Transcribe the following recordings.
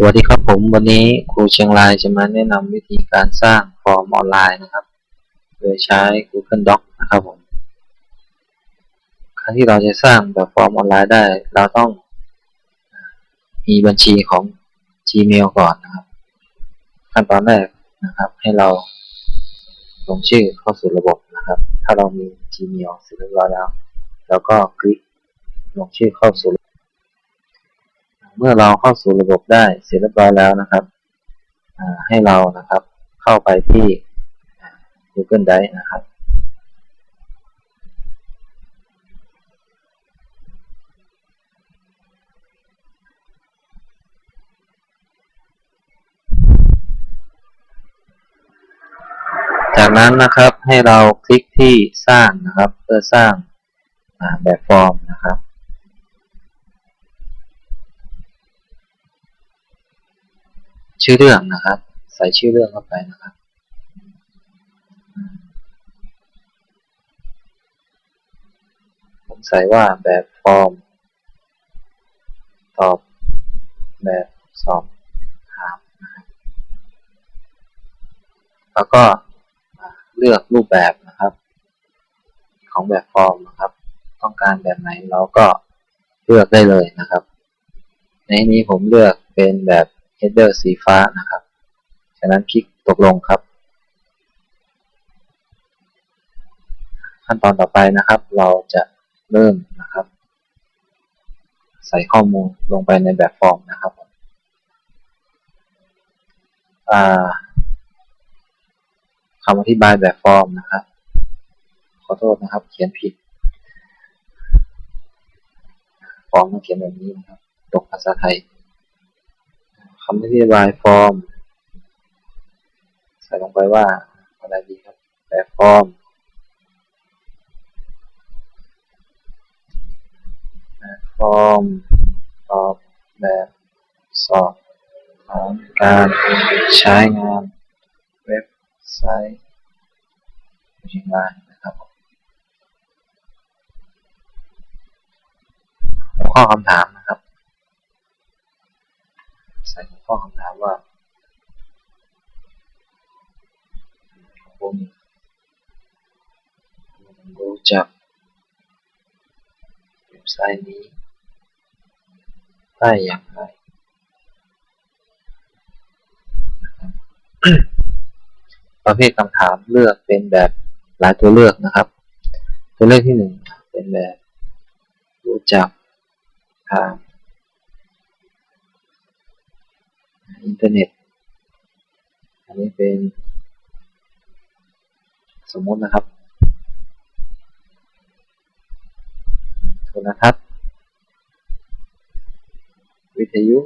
สวัสดีครับผมวันนี้ครูเชียงรายจะมาแนะนำวิธีการสร้างฟอร์มออนไลน์นะครับ โดยใช้ Google Docs นะครับผมการที่เราจะสร้างแบบฟอร์มออนไลน์ได้ เราต้องมีบัญชีของ Gmail ก่อนนะครับ ขั้นตอนแรกนะครับ ให้เราลงชื่อเข้าสู่ระบบนะครับ ถ้าเรามี Gmail เสร็จเรียบร้อยแล้วเราก็คลิกลงชื่อเข้าสู่ เมื่อเราเข้าสู่ระบบได้เสร็จเรียบร้อยแล้วนะครับ ให้เรานะครับเข้าไปที่ Google Drive นะครับจากนั้นนะครับให้เราคลิกที่สร้างนะครับ เพื่อสร้างแบบฟอร์ม ชื่อเรื่องนะครับ ใส่ชื่อเรื่องเข้าไปนะครับ ผมใส่ว่าแบบฟอร์ม ตอบ แบบสอบถามนะครับแล้วก็เลือกรูปแบบนะครับ ของแบบฟอร์มนะครับ ต้องการแบบไหนเราก็เลือกได้เลยนะครับ ในนี้ผมเลือกเป็นแบบ header สีฟ้านะครับ ฉะนั้นคลิกตกลงครับ ขั้นตอนต่อไปนะครับ เราจะเริ่มนะครับ ใส่ข้อมูลลงไปในแบบฟอร์มนะครับคำอธิบายแบบฟอร์มนะครับ ขอโทษนะครับ เขียนผิด ฟอร์มต้องเขียนแบบนี้นะครับ ตกภาษาไทย คำอธิบายฟอร์ม ใส่ลงไปว่าอะไรดีครับแบบฟอร์มแบบฟอร์มตอบแบบสอบของการใช้งานเว็บไซต์เชียงรายนะครับหัวข้อคำถามนะครับ ใส่หัวข้อคำถามว่าผมรู้จักเว็บไซต์นี้ได้อย่างไรประเภทคำถามเลือกเป็นแบบหลายตัวเลือกนะครับ ตัวเลือกที่หนึ่งเป็นแบบรู้จักทาง อินเทอร์เน็ต อันนี้เป็น สมมตินะครับ โทรทัศน์ วิทยุ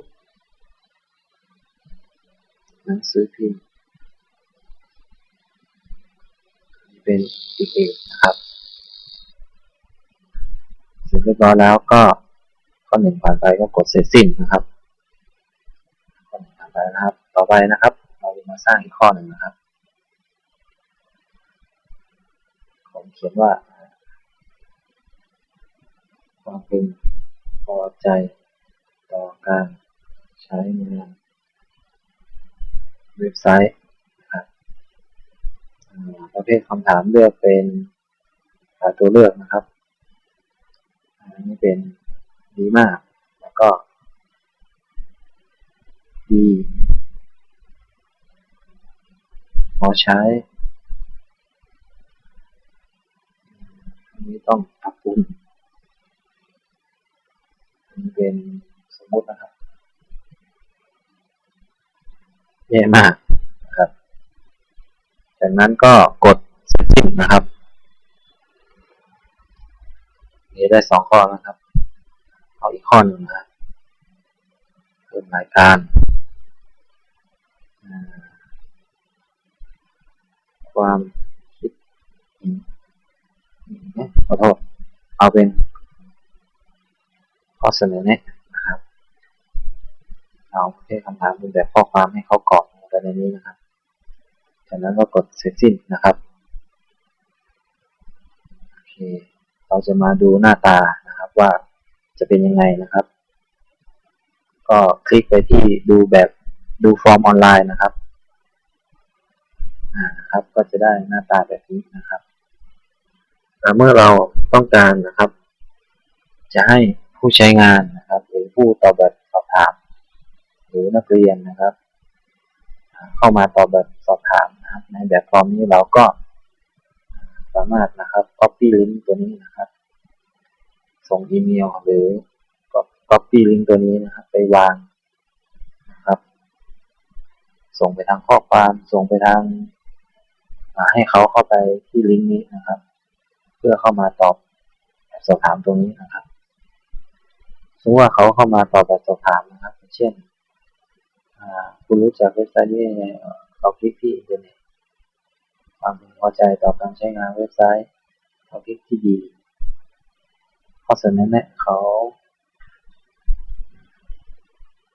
หนังสือพิมพ์เป็นอีกเองนะครับ เสร็จเรียบร้อยแล้วก็ข้อหนึ่งผ่านไปก็กดเสร็จสิ้นนะครับ ไปนะครับ เราจะมาสร้างอีกข้อหนึ่งนะครับผมเขียนว่าความพึงพอใจต่อการใช้งานเว็บไซต์นะครับประเภทคำถามเลือกเป็นตัวเลือกนะครับอันนี้เป็นดีมาก แล้วก็ดีพ อใช้อันนี้ต้องปรับปรุงเป็นสมมตินะครับแย่มากนะครับ จากนั้นก็กดเสร็จสิ้นนะครับนี่ได้สองข้อนะครับ เอาอีกข้อหนึ่งนะครับเพิ่มรายการ ความคิดขอโทษเอาเป็นข้อเสนอแนะนะครับเอาประเภทคำถามเป็นแบบข้อความให้เขากรอกไปในนี้นะครับ จากนั้นก็กดเสร็จสิ้นนะครับโอเคเราจะมาดูหน้าตานะครับว่าจะเป็นยังไงนะครับ ก็คลิกไปที่ดูแบบดูฟอร์มออนไลน์นะครับ นะครับ ก็จะได้หน้าตาแบบนี้นะครับเมื่อเราต้องการนะครับ จะให้ผู้ใช้งานนะครับ หรือผู้ตอบแบบสอบถาม หรือนักเรียนนะครับ เข้ามาตอบแบบสอบถามนะครับ ในแบบฟอร์มนี้เราก็สามารถนะครับ copy link ตัวนี้นะครับ ส่งอีเมลหรือ copy link ตัวนี้นะครับ ไปวางนะครับ ส่งไปทางข้อความ ส่งไปทาง ให้เขาเข้าไปที่ลิงก์นี้นะครับ เพื่อเข้ามาตอบสอบถามตรงนี้นะครับสมมติว่าเขาเข้ามาตอบแบบสอบถามนะครับ เช่นคุณรู้จักเว็บไซต์นี้ยังไงเขาคลิกที่อินเทอร์เน็ตความพึงพอใจต่อการใช้งานเว็บไซต์เขาคลิกที่ดีข้อเสนอแนะเขา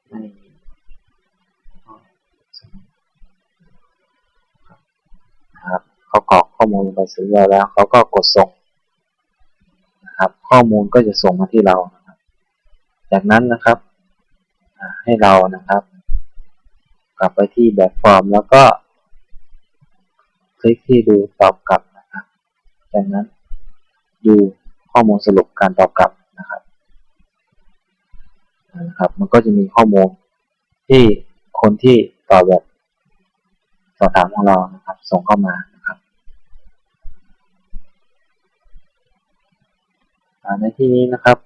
ไม่ครับ เขากรอกข้อมูลลงไปเสร็จเรียบแล้วเขาก็กดส่งนะครับ ข้อมูลก็จะส่งมาที่เรานะครับ จากนั้นนะครับให้เรานะครับ กลับไปที่แบบฟอร์มแล้วก็คลิกที่ดูตอบกลับนะครับ จากนั้นดูข้อมูลสรุปการตอบกลับนะครับนะครับ มันก็จะมีข้อมูลที่คนที่ตอบแบบสอบถามของเรานะครับ ส่งเข้ามานะครับ ในที่นี้นะครับ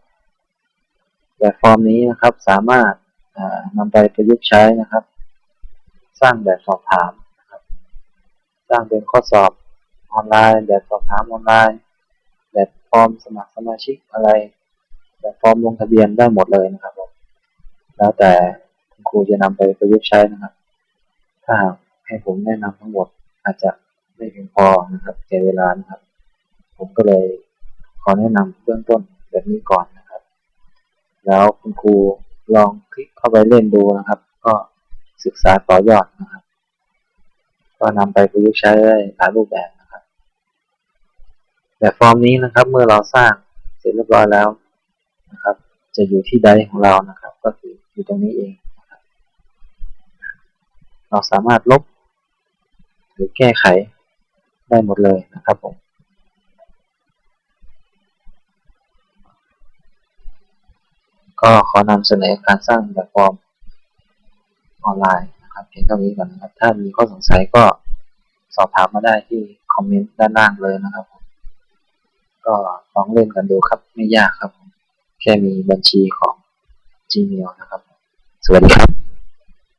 แบบฟอร์มนี้นะครับสามารถนำไปประยุกต์ใช้นะครับ สร้างแบบสอบถามนะครับ สร้างเป็นข้อสอบออนไลน์ แบบสอบถามออนไลน์ แบบฟอร์มสมัครสมาชิกอะไร แบบฟอร์มลงทะเบียนได้หมดเลยนะครับผมแล้วแต่คุณครูจะนำไปประยุกต์ใช้นะครับ ถ้าหากให้ผมแนะนำทั้งหมดอาจจะไม่เพียงพอนะครับใช้เวลานะครับ ผมก็เลย ขอแนะนำเบื้องต้นแบบนี้ก่อนนะครับ แล้วคุณครูลองคลิกเข้าไปเล่นดูนะครับ ก็ศึกษาต่อยอดนะครับ ก็นำไปประยุกต์ใช้ได้หลายรูปแบบนะครับ แบบฟอร์มนี้นะครับ เมื่อเราสร้างเสร็จเรียบร้อยแล้วนะครับ จะอยู่ที่ใดของเรานะครับ ก็คืออยู่ตรงนี้เองเราสามารถลบหรือแก้ไขได้หมดเลยนะครับผม ก็ขอนำเสนอการสร้างแบบฟอร์มออนไลน์นะครับเพียงเท่านี้ก่อนนะครับ ถ้ามีข้อสงสัยก็สอบถามมาได้ที่คอมเมนต์ด้านล่างเลยนะครับ ก็ลองเล่นกันดูครับไม่ยากครับ แค่มีบัญชีของ Gmail นะครับ สวัสดีครับ